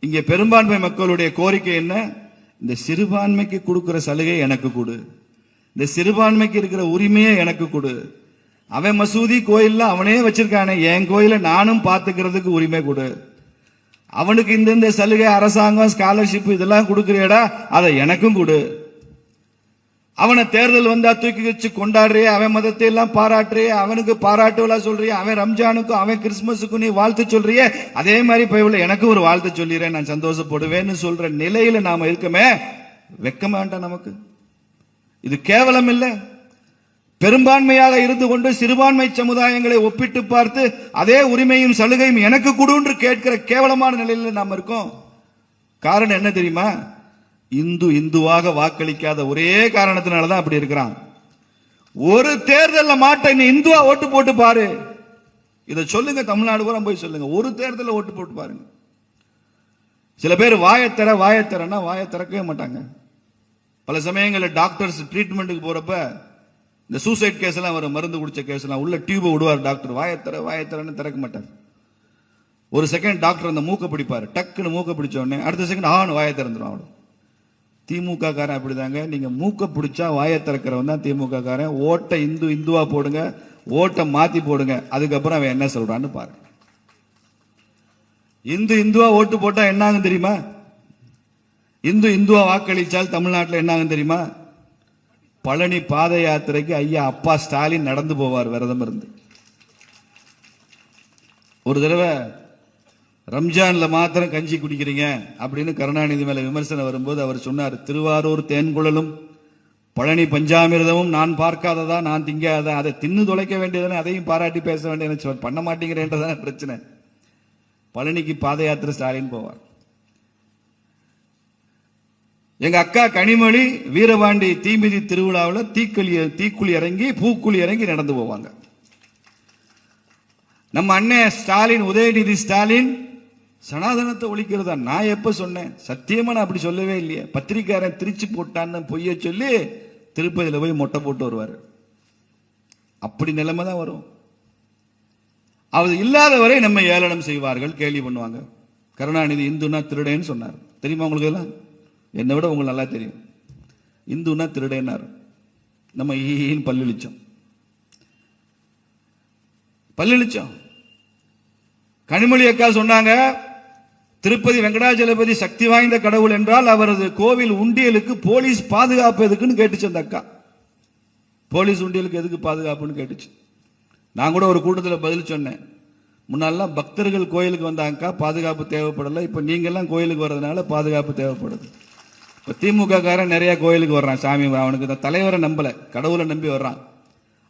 இங்கே பெரும்பான்மை மக்களுடைய கோரிக்கை என்ன? இந்த சிறுபான்மைக்கு கொடுக்கிற சலுகை எனக்கு கொடு. இந்த சிறுபான்மைக்கு இருக்கிற உரிமையை எனக்கு கொடு. அவன் மசூதி கோயில்ல அவனே வச்சிருக்கானே. என் கோயிலை நானும் பாத்துக்கிறதுக்கு உரிமை கொடு. அவனுக்கு இந்த இந்த சலுகை அரசாங்கம் ஸ்காலர்ஷிப் இதெல்லாம் கொடுக்குறியடா அதை எனக்கும் கொடு. அவனை தேர்தல் வந்தா தூக்கி வச்சு கொண்டாடுறிய அவன் மதத்தை எல்லாம் பாராட்டுறிய அவனுக்கு பாராட்டுவலா சொல்றிய அவன் ரம்ஜானுக்கும் அவன் கிறிஸ்துமஸுக்கும் நீ வாழ்த்து சொல்றிய. அதே மாதிரி போய் எனக்கு ஒரு வாழ்த்து சொல்லிடுறேன் நான் சந்தோஷப்படுவேன்னு சொல்ற நிலையில நாம இருக்கமே. வெக்கமா வேண்டாம் நமக்கு? இது கேவலம் இல்லை. பெரும்பான்மையாக இருந்து கொண்டு சிறுபான்மை சமுதாயங்களை ஒப்பிட்டு பார்த்து அதே உரிமையும் சலுகையும் எனக்கு கொடுன்று கேட்கிற கேவலமான நிலையில நாம் இருக்கோம். காரணம் என்ன தெரியுமா? இந்து இந்துவாக வாக்களிக்காத ஒரே காரணத்தினால தான் அப்படி இருக்கிறான். ஒரு தேர்தலில் மாட்ட நீ இந்துவா ஓட்டு போட்டு பாரு. இதை சொல்லுங்க தமிழ்நாடு பூரா போய் சொல்லுங்க. ஒரு தேர்தலில் ஓட்டு போட்டு பாருங்க. சில பேர் வாயத்தர வாயத்தரன்னா வாயை திறக்கவே மாட்டாங்க. பல சமயங்களில் டாக்டர்ஸ் ட்ரீட்மெண்ட்டுக்கு போறப்ப இந்த சூசைட் கேஸ் எல்லாம் வரும் மருந்து குடிச்ச கேஸ் எல்லாம். உள்ள டியூபை விடுவார் டாக்டர் வாயத்தர வாயத்தரன்னு திறக்க மாட்டார். ஒரு செகண்ட் டாக்டர் அந்த மூக்க பிடிப்பார். டக்குன்னு மூக்க பிடிச்ச உடனே அடுத்த செகண்ட் ஆண் வாயை திறந்துடும் அவ்வளோ திமுக காரன் அப்படிதாங்க. நீங்க மூக்க பிடிச்சா வாயை திறக்கிறவன் தான் திமுக காரன் ஓட்டை இந்து இந்துவா போடுங்க. ஓட்டை மாத்தி போடுங்க. அதுக்கப்புறம் அவன் என்ன சொல்றான்னு பாருங்க. இந்து இந்துவா ஓட்டு போட்டா என்ன ஆகும் தெரியுமா? இந்து இந்துவா வாக்களித்தால் தமிழ்நாட்டில் என்ன ஆகும் தெரியுமா? பழனி பாத யாத்திரைக்கு ஐயா அப்பா ஸ்டாலின் நடந்து போவார் விரதம் இருந்து ஒரு தடவை ரம்ஜான்ல மாத்திரம் கஞ்சி குடிக்கிறீங்க அப்படின்னு கருணாநிதி மேல விமர்சனம் வரும்போது அவர் சொன்னார் திருவாரூர் தேன்குழலும் பழனி பஞ்சாமிர்தமும் நான் பார்க்காததா நான் திங்காததா அதை தின்னு தொலைக்க வேண்டியதானே அதையும் பாராட்டி பேச வேண்டியது பண்ண மாட்டேங்கிறேன்றதான பிரச்சனை? பழனிக்கு பாத யாத்திரை ஸ்டாலின் போவார். எங்க அக்கா கனிமொழி வீரபாண்டி தீமிதி திருவிழாவில் தீக்குழி தீக்குழி இறங்கி பூக்குழி இறங்கி நடந்து போவாங்க. நம்ம அண்ணன் ஸ்டாலின் உதயநிதி ஸ்டாலின் சனாதனத்தை ஒழிக்கிறதா நான் எப்ப சொன்னேன்? சத்தியமா நான் அப்படி சொல்லவே இல்லையே. பத்திரிக்காரன் திருச்சி போட்டான்னு பொய்ய சொல்லி திருப்பதியில போய் மொட்டை போட்டு வருவார். அப்படி நிலைமை தான் வரும். அது இல்லாத வரை நம்ம ஏளனம் செய்வார்கள் கேலி பண்ணுவாங்க. கருணாநிதி இந்துனா திருடேன்னு சொன்னார். தெரியுமா உங்களுக்கு எல்லாம் என்னை விட உங்களுக்கு நல்லா தெரியும். இந்துனா திருடேன்னார். நம்ம ஈன்னு பல்லிழிச்சோம். பல்லிழிச்சோம். கனிமொழி அக்கா சொன்னாங்க திருப்பதி வெங்கடாஜலபதி சக்தி வாய்ந்த கடவுள் என்றால் அவரது கோவில் உண்டியலுக்கு போலீஸ் பாதுகாப்பு எதுக்குன்னு கேட்டுச்சு அந்த அக்கா. போலீஸ் உண்டியலுக்கு எதுக்கு பாதுகாப்புன்னு கேட்டுச்சு. நான் கூட ஒரு கூட்டத்தில் பதில் சொன்னேன். முன்னாலாம் பக்தர்கள் கோயிலுக்கு வந்தாங்கக்கா பாதுகாப்பு தேவைப்படலை. இப்போ நீங்கெல்லாம் கோயிலுக்கு வர்றதுனால பாதுகாப்பு தேவைப்படுது. இப்போ திமுக காரன் நிறையா கோயிலுக்கு வர்றான் சாமி அவனுக்கு இந்த தலைவரை நம்பலை கடவுளை நம்பி வர்றான்.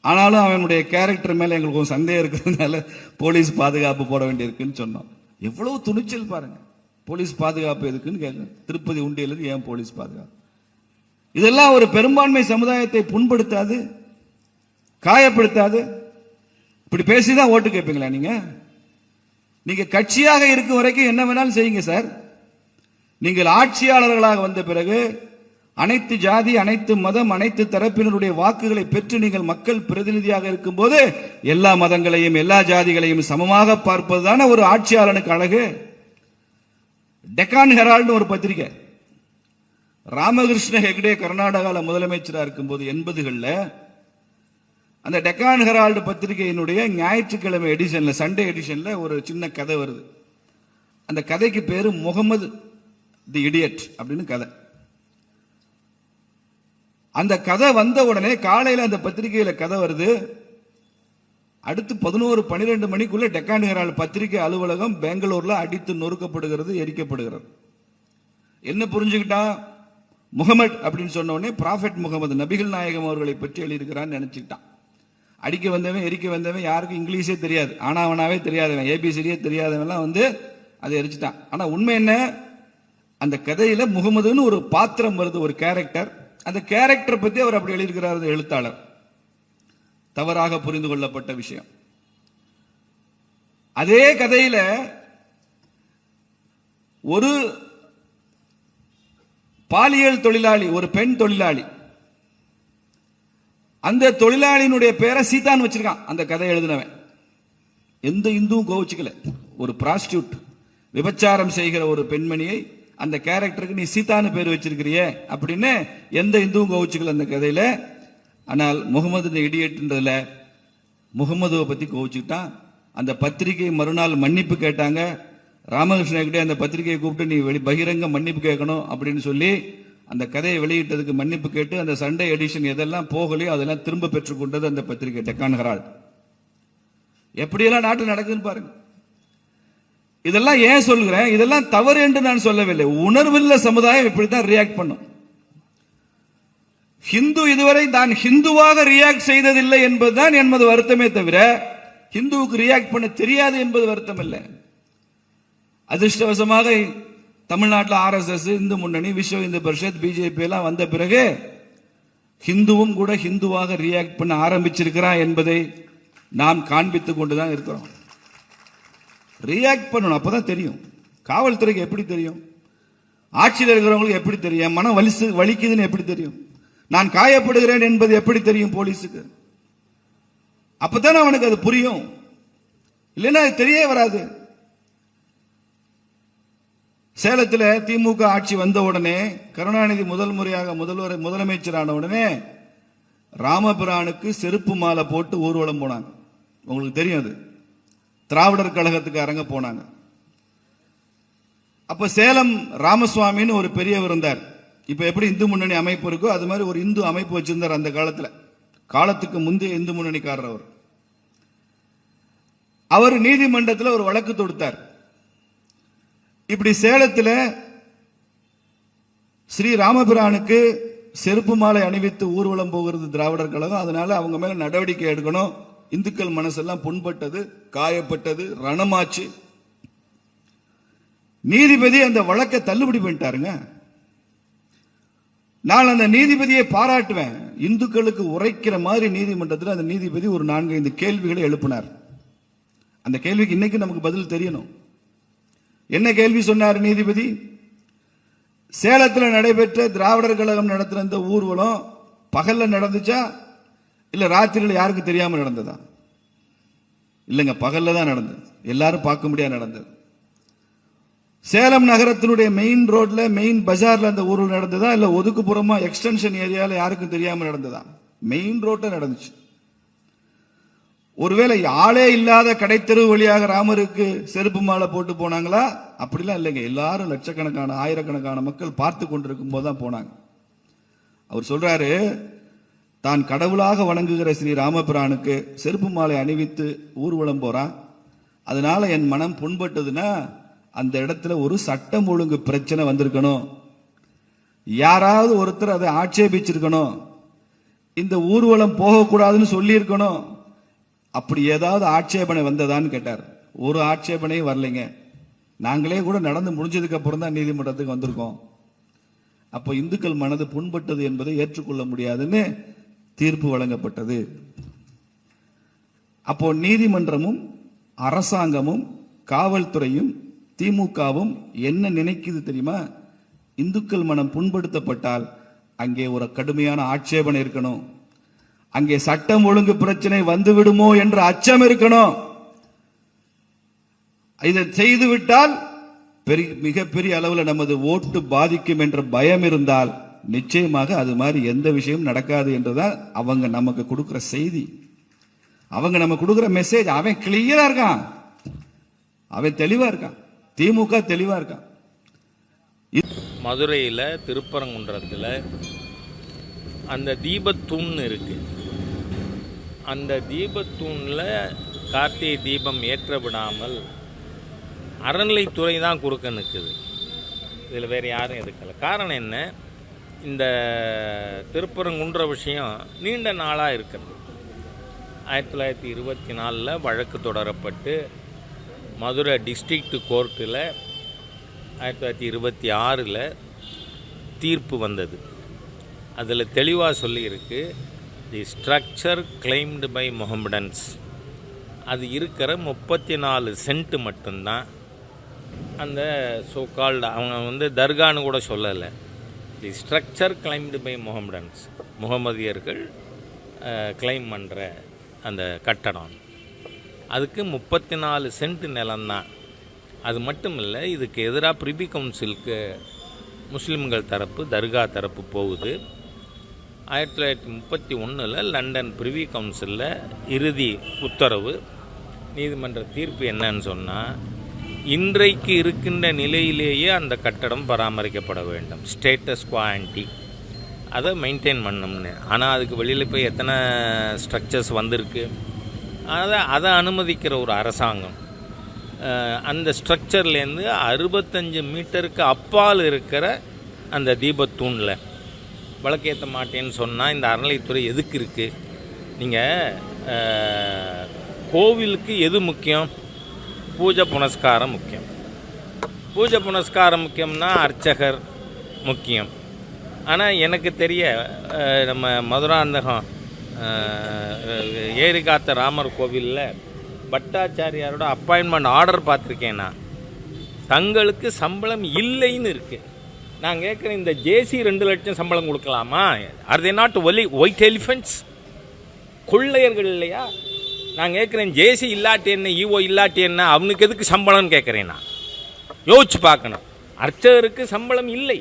ஆனாலும் அவனுடைய கேரக்டர் மேலே எங்களுக்கு ஒரு சந்தேகம் இருக்கிறதுனால போலீஸ் பாதுகாப்பு போட வேண்டியிருக்குன்னு சொன்னோம். எவ்வளவு துணிச்சல் பாருங்க. போலீஸ் பாதுகாப்பு எதுக்குன்னு கேட்க திருப்பதி உண்டியலுக்கு ஏன் போலீஸ் பாதுகாப்பு? இதெல்லாம் ஒரு பெரும்பான்மை சமுதாயத்தை புண்படுத்தாது காயப்படுத்தாது. இப்படி பேசிதான் ஓட்டு கேட்பீங்களா நீங்க? நீங்க கட்சியாக இருக்கும் வரைக்கும் என்ன வேணாலும் செய்யுங்க சார். நீங்கள் ஆட்சியாளர்களாக வந்த பிறகு அனைத்து ஜாதி அனைத்து மதம் அனைத்து தரப்பினருடைய வாக்குகளை பெற்று நீங்கள் மக்கள் பிரதிநிதியாக இருக்கும்போது எல்லா மதங்களையும் எல்லா ஜாதிகளையும் சமமாக பார்ப்பதுதான ஒரு ஆட்சியாளனுக்கு அழகு. டெக்கான் ஹெரால்டு ஒரு பத்திரிகை ராமகிருஷ்ண ஹெக்டே கர்நாடகாவில் முதலமைச்சராக இருக்கும்போது எண்பதுகளில் அந்த டெக்கான் ஹெரால்டு பத்திரிகையினுடைய ஞாயிற்றுக்கிழமை எடிஷன்ல சண்டே எடிஷன்ல ஒரு சின்ன கதை வருது. அந்த கதைக்கு பேரு முகமது தி இடியட் அப்படின்னு கதை. அந்த கதை வந்த உடனே காலையில் அந்த பத்திரிகையில் கதை வருது. அடுத்து பதினோரு பன்னிரெண்டு மணிக்குள்ள டெக்கான் ஹெரால்டு பத்திரிகை அலுவலகம் பெங்களூர்ல அடித்து நொறுக்கப்படுகிறது எரிக்கப்படுகிறது. என்ன புரிஞ்சுக்கிட்டா? முகமது அப்படின்னு சொன்ன உடனே ப்ராஃபெட் முகமது நபிகள் நாயகம் அவர்களை பற்றி எழுதியிருக்கிறான்னு நினைச்சுக்கிட்டான். அடிக்க வந்தவன் எரிக்க வந்தவன் யாருக்கும் இங்கிலீஷே தெரியாது. ஆனாவனாவே தெரியாதவன் ஏபிசிடியே தெரியாதவன்லாம் வந்து அதை எரிச்சிட்டான். ஆனால் உண்மை என்ன? அந்த கதையில் முகமதுன்னு ஒரு பாத்திரம் வருது ஒரு கேரக்டர் அந்த கேரக்டர் பத்தி அவர் அப்படி எழுதியிருக்கிறார் எழுத்தாளர். தவறாக புரிந்து கொள்ளப்பட்ட விஷயம். அதே கதையில ஒரு பாலியல் தொழிலாளி ஒரு பெண் தொழிலாளி அந்த தொழிலாளியினுடைய பேரை சீதான் வச்சிருக்கான். அந்த கதை எழுதினவன். எந்த இந்துவும் கோவிச்சுக்கல. ஒரு பிராஸ்டியூட் விபச்சாரம் செய்கிற ஒரு பெண்மணியை அந்த கேரக்டருக்கு நீ சீதான்னு பேர் வச்சிருக்கிறியே அப்படின்னு எந்த இந்துவும் கோவிச்சுக்கல அந்த கதையில. ஆனால் முகமது இந்த இடியட்ன்றதுல முகமதுவை பத்தி கோவிச்சுக்கிட்டான். அந்த பத்திரிகை மறுநாள் மன்னிப்பு கேட்டாங்க. ராமகிருஷ்ணகிட்டே அந்த பத்திரிகையை கூப்பிட்டு நீ வெளி பகிரங்க மன்னிப்பு கேட்கணும் அப்படின்னு சொல்லி அந்த கதையை வெளியிட்டதுக்கு மன்னிப்பு கேட்டு அந்த சண்டே எடிஷன் எதெல்லாம் போகலையோ அதெல்லாம் திரும்ப பெற்றுக்கொண்டது அந்த பத்திரிகை டெக்கான் ஹெரால்ட். எப்படியெல்லாம் நாட்டு நடக்குதுன்னு பாருங்க. இதெல்லாம் ஏன் சொல்கிறேன் இதெல்லாம் தவறு என்று நான் சொல்லவில்லை. உணர்வுள்ள சமுதாயம் இப்படித்தான் ரியாக்ட் பண்ணும். ஹிந்து இதுவரை தான் ஹிந்துவாக ரியாக்ட் செய்ததில்லை என்பதுதான் என்பது வருத்தமே தவிர ஹிந்துவுக்கு ரியாக்ட் பண்ண தெரியாது என்பது வருத்தம் இல்லை அதிர்ஷ்டவசமாக தமிழ்நாட்டில் ஆர்எஸ்எஸ் இந்து முன்னணி விஸ்வ இந்து பரிஷத் பிஜேபி எல்லாம் வந்த பிறகு ஹிந்துவும் கூட ஹிந்துவாக ரியாக்ட் பண்ண ஆரம்பிச்சிருக்கிறான் என்பதை நாம் காண்பித்துக் கொண்டுதான் இருக்கிறோம். ரியாக்ட் பண்ணணும். அப்பதான் தெரியும். காவல்துறைக்கு எப்படி தெரியும்? ஆட்சியில் இருக்கிறவங்களுக்கு எப்படி தெரியும்? மனம் வலிசு வலிக்குதுன்னு எப்படி தெரியும்? நான் காயப்படுகிறேன் என்பது எப்படி தெரியும் போலீஸுக்கு? அப்பதான் அவனுக்கு அது புரியும். இல்லைன்னா அது தெரிய வராது. சேலத்தில் திமுக ஆட்சி வந்த உடனே கருணாநிதி முதல் முறையாக முதல்வர் முதலமைச்சரான உடனே ராமபிரானுக்கு செருப்பு மாலை போட்டு ஊர்வலம் போனாங்க. உங்களுக்கு தெரியும் அது. திராவிடர் கழகத்துக்கு அரங்க போனாங்க. அப்ப சேலம் ராமசுவாமின்னு ஒரு பெரியவர் இருந்தார். இப்ப எப்படி இந்து முன்னணி அமைப்பு இருக்கோ அது மாதிரி ஒரு இந்து அமைப்பு வச்சிருந்தார் அந்த காலத்துல. காலத்துக்கு முந்தைய இந்து முன்னணிக்காரர் அவர். அவர் நீதிமன்றத்தில் ஒரு வழக்கு தொடுத்தார். இப்படி சேலத்தில் ஸ்ரீ ராமபிரானுக்கு செருப்பு மாலை அணிவித்து ஊர்வலம் போகிறது திராவிடர் கழகம். அதனால அவங்க மேல நடவடிக்கை எடுக்கணும். இந்துக்கள் மனசெல்லாம் புண்பட்டது காயப்பட்டது ரணமாச்சு. நீதிபதி அந்த வழக்கை தள்ளுபடி பண்ணிட்டாருங்க. நான் அந்த நீதிபதியை பாராட்டுவேன். இந்துக்களுக்கு உரைக்கிற மாதிரி நீதிமன்றத்தில் அந்த நீதிபதி ஒரு நான்கு ஐந்து கேள்விகளை எழுப்பினார். அந்த கேள்விக்கு இன்னைக்கு நமக்கு பதில் தெரியணும். என்ன கேள்வி சொன்னார் நீதிபதி? சேலத்தில் நடைபெற்ற திராவிடர் கழகம் நடத்தின இந்த ஊர்வலம் பகல்ல நடந்துச்சா? இல்ல ராத்திரியில் யாருக்கு தெரியாம நடந்ததா? இல்லைங்க பகல்ல தான் நடந்தது. எல்லாரும் பார்க்க முடியாது நடந்தது. சேலம் நகரத்தினுடைய மெயின் ரோட்ல மெயின் பஜார்ல அந்த ஊரில் நடந்ததா? இல்லை ஒதுக்குப்புறமா எக்ஸ்டென்ஷன் ஏரியால யாருக்கும் தெரியாம நடந்ததா? மெயின் ரோட்ல நடந்துச்சு. ஒருவேளை ஆளே இல்லாத கடைத்தெரு வழியாக ராமருக்கு செருப்பு மாலை போட்டு போனாங்களா? அப்படிலாம் இல்லைங்க. எல்லாரும் லட்சக்கணக்கான ஆயிரக்கணக்கான மக்கள் பார்த்து கொண்டிருக்கும் போது தான் போனாங்க. அவர் சொல்றாரு தான் கடவுளாக வணங்குகிற ஸ்ரீ ராமபிரானுக்கு செருப்பு மாலை அணிவித்து ஊர்வலம் போறான். அதனால என் மனம் புண்பட்டதுன்னா அந்த இடத்துல ஒரு சட்டம் ஒழுங்கு பிரச்சனை வந்திருக்கணும். யாராவது ஒருத்தர் அதை ஆட்சேபிச்சிருக்கணும். இந்த ஊர்வலம் போகக்கூடாதுன்னு சொல்லியிருக்கணும். அப்படி ஏதாவது ஆட்சேபனை வந்ததான்னு கேட்டார். ஒரு ஆட்சேபனையும் வரலைங்க. நாங்களே கூட நடந்து முடிஞ்சதுக்கு அப்புறம் தான் நீதிமன்றத்துக்கு வந்திருக்கோம். அப்போ இந்துக்கள் மனது புண்பட்டது என்பதை ஏற்றுக்கொள்ள முடியாதுன்னு தீர்ப்பு வழங்கப்பட்டது. அப்போ நீதிமன்றமும் அரசாங்கமும் காவல்துறையும் திமுகவும் என்ன நினைக்குது தெரியுமா? இந்துக்கள் மனம் புண்படுத்தப்பட்டால் அங்கே ஒரு கடுமையான ஆட்சேபனை இருக்கணும். அங்கே சட்டம் ஒழுங்கு பிரச்சனை வந்துவிடுமோ என்ற அச்சம் இருக்கணும். இதை செய்துவிட்டால் பெரிய மிகப்பெரிய அளவில் நமது ஓட்டு பாதிக்கும் என்ற பயம் இருந்தால் நிச்சயமாக அது மாதிரி எந்த விஷயமும் நடக்காது என்றுதான் அவங்க நமக்கு கொடுக்கிற செய்தி. அவங்க நம்ம கொடுக்கிற மெசேஜ் அவன் கிளியரா இருக்கான். அவன் தெளிவா இருக்கான். திமுக தெளிவா இருக்கான். மதுரையில் திருப்பரங்குன்றத்தில் அந்த தீபத்தூண் இருக்கு. அந்த தீபத்தூணில் கார்த்திகை தீபம் ஏற்ற விடாமல் அறநிலைத்துறை தான் குறுக்க நிற்குது இதில் வேறு யாரும் எதுக்கல காரணம் என்ன? இந்த திருப்பரங்குன்ற விஷயம் நீண்ட நாளாக இருக்கிறது ஆயிரத்தி தொள்ளாயிரத்தி இருபத்தி நாலில் வழக்கு தொடரப்பட்டு மதுரை டிஸ்ட்ரிக்ட் கோர்ட்டில் ஆயிரத்தி தொள்ளாயிரத்தி இருபத்தி ஆறில் தீர்ப்பு வந்தது. அதில் தெளிவாக சொல்லியிருக்கு the structure claimed by Mohammedans அது இருக்கிற முப்பத்தி நாலு சென்ட் மட்டும்தான். அந்த ஸோ கால்டு அவங்க வந்து தர்கான்னு கூட சொல்லலை. The structure claimed by Mohammedans முகமதியர்கள் claim பண்ணுற அந்த கட்டடம். அதுக்கு முப்பத்தி நாலு சென்ட் நிலம்தான். அது மட்டும் இல்லை இதுக்கு எதிராக பிரிபி கவுன்சிலுக்கு முஸ்லீம்கள் தரப்பு தர்கா தரப்பு போகுது. ஆயிரத்தி தொள்ளாயிரத்தி முப்பத்தி ஒன்றில் லண்டன் பிரிவி கவுன்சிலில் இறுதி உத்தரவு நீதிமன்ற தீர்ப்பு என்னன்னு சொன்னால் இன்றைக்கு இருக்கின்ற நிலையிலேயே அந்த கட்டடம் பராமரிக்கப்பட வேண்டும். ஸ்டேட்டஸ் குவான்டி அதை மெயின்டைன் பண்ணணும்னு. ஆனால் அதுக்கு வெளியில் போய் எத்தனை ஸ்ட்ரக்சர்ஸ் வந்திருக்கு? அதை அதை அனுமதிக்கிற ஒரு அரசாங்கம். அந்த ஸ்ட்ரக்சர்லேருந்து அறுபத்தஞ்சு மீட்டருக்கு அப்பால் இருக்கிற அந்த தீபத்தூணில். விளக்கேற்ற மாட்டேன்னு சொன்னால் இந்த அறநிலைத்துறை எதுக்கு இருக்குது நீங்கள் கோவிலுக்கு எது முக்கியம்? பூஜை புனஸ்காரம் முக்கியம். பூஜை புனஸ்காரம் முக்கியம்னா அர்ச்சகர் முக்கியம். ஆனால் எனக்கு தெரிய நம்ம மதுராந்தகம் அஹ், ஏரி காத்த ராமர் கோவிலில் பட்டாச்சாரியாரோட அப்பாயின்மெண்ட் ஆர்டர் பார்த்துருக்கேன் நான். தங்களுக்கு சம்பளம் இல்லைன்னு இருக்குது நான் கேட்குறேன் இந்த ஜேசி ரெண்டு லட்சம் சம்பளம் கொடுக்கலாமா? Are they not only white elephants கொள்ளையர்கள் இல்லையா? நான் கேட்குறேன் ஜேசி இல்லாட்டி என்ன ஈஓ இல்லாட்டி என்ன அவனுக்கு எதுக்கு சம்பளம்னு கேட்குறேன் நான்? யோசிச்சு பார்க்கணும். அர்ச்சகருக்கு சம்பளம் இல்லை.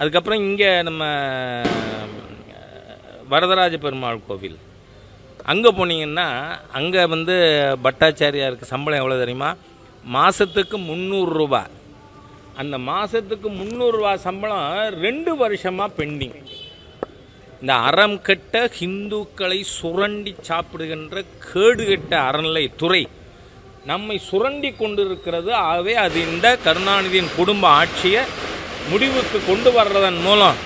அதுக்கப்புறம் இங்கே நம்ம வரதராஜ பெருமாள் கோவில். அங்கே போனீங்கன்னா அங்கே வந்து பட்டாச்சாரியாருக்கு சம்பளம் எவ்வளோ தெரியுமா? மாதத்துக்கு முந்நூறுரூபா அந்த மாதத்துக்கு முந்நூறுரூவா சம்பளம் ரெண்டு வருஷமாக பெண்டிங். இந்த அறம் கெட்ட ஹிந்துக்களை சுரண்டி சாப்பிடுகின்ற கேடுகெட்ட அறநிலை துறை நம்மை சுரண்டி கொண்டிருக்கிறது. ஆகவே அது இந்த கருணாநிதியின் குடும்ப ஆட்சியை முடிவுக்கு கொண்டு வர்றதன் மூலம்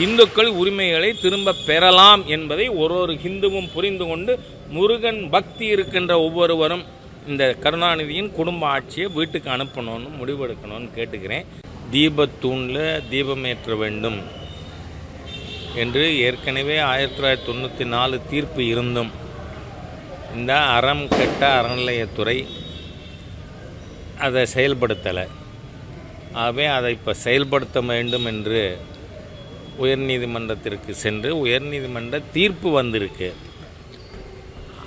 இந்துக்கள் உரிமைகளை திரும்ப பெறலாம் என்பதை ஒரு ஒரு ஹிந்துவும் புரிந்து கொண்டு முருகன் பக்தி இருக்கின்ற ஒவ்வொருவரும் இந்த கருணாநிதியின் குடும்ப ஆட்சியை வீட்டுக்கு அனுப்பணும்னு முடிவெடுக்கணும்னு கேட்டுக்கிறேன். தீபத்தூணில் தீபமேற்ற வேண்டும். என்று ஏற்கனவே ஆயிரத்தி தொள்ளாயிரத்தி தொண்ணூற்றி நாலு தீர்ப்பு இருந்தும் இந்த அறம் கெட்ட அறநிலையத்துறை அதை செயல்படுத்தலை. ஆகவே அதை இப்போ செயல்படுத்த வேண்டும் என்று உயர்நீதிமன்றத்திற்கு சென்று உயர்நீதிமன்ற தீர்ப்பு வந்திருக்கு.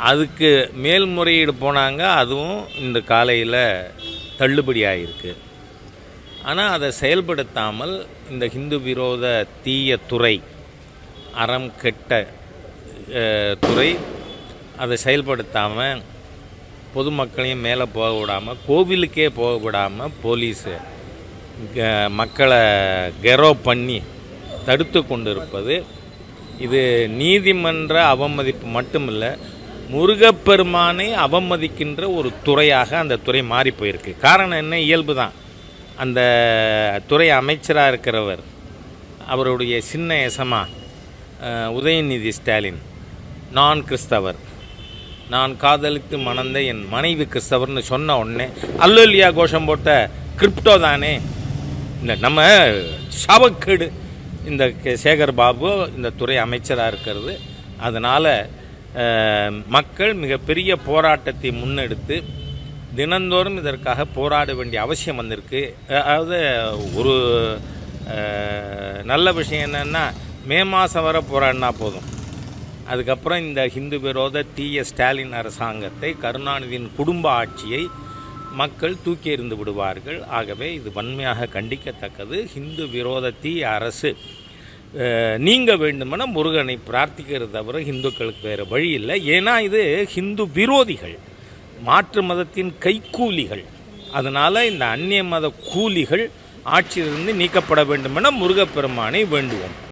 அதுக்கு மேல்முறையீடு போனாங்க அதுவும் இந்த காலையில் தள்ளுபடி ஆகிருக்கு ஆனால் அதை செயல்படுத்தாமல் இந்த ஹிந்து விரோத தீய துறை அறம் கெட்ட துறை அதை செயல்படுத்தாமல் பொதுமக்களையும் மேலே போக விடாமல் கோவிலுக்கே போக விடாமல் போலீஸு க- மக்களை கெரோ பண்ணி தடுத்து கொண்டிருப்பது. இது நீதிமன்ற அவமதிப்பு மட்டுமில்லை முருகப்பெருமானை அவமதிக்கின்ற ஒரு துறையாக அந்த துறை மாறி போயிருக்கு. காரணம் என்ன? இயல்பு தான். அந்த துறை அமைச்சராக இருக்கிறவர் அவருடைய சின்ன எசமா உதயநிதி ஸ்டாலின். நான் கிறிஸ்தவர். நான் காதலித்து மணந்த என் மனைவி கிறிஸ்தவர்னு சொன்ன உடனே அல்லோலியா கோஷம் போட்ட கிரிப்டோ தானே? இந்த நம்ம சாபக்கேடு இந்த சேகர் பாபு இந்த துறை அமைச்சராக இருக்கிறது. அதனால் மக்கள் மிகப்பெரிய போராட்டத்தை முன்னெடுத்து தினந்தோறும் இதற்காக போராட வேண்டிய அவசியம் வந்திருக்கு. அதாவது ஒரு நல்ல விஷயம் என்னென்னா மே மாதம் வர போராடினா போதும். அதுக்கப்புறம் இந்த ஹிந்து விரோத தீய ஸ்டாலின் அரசாங்கத்தை கருணாநிதியின் குடும்ப ஆட்சியை மக்கள் தூக்கி எறிந்து விடுவார்கள். ஆகவே இது வன்மையாக கண்டிக்கத்தக்கது. ஹிந்து விரோத தீய அரசு நீங்க வேண்டுமென முருகனை பிரார்த்திக்கிறது தவிர ஹிந்துக்களுக்கு வேறு வழி இல்லை. ஏன்னா இது ஹிந்து விரோதிகள் மாற்று மதத்தின் கைக்கூலிகள் அதனால் இந்த அந்நிய மத கூலிகள் ஆட்சியிலிருந்து நீக்கப்பட வேண்டுமென முருகப்பெருமானை வேண்டுவோம்.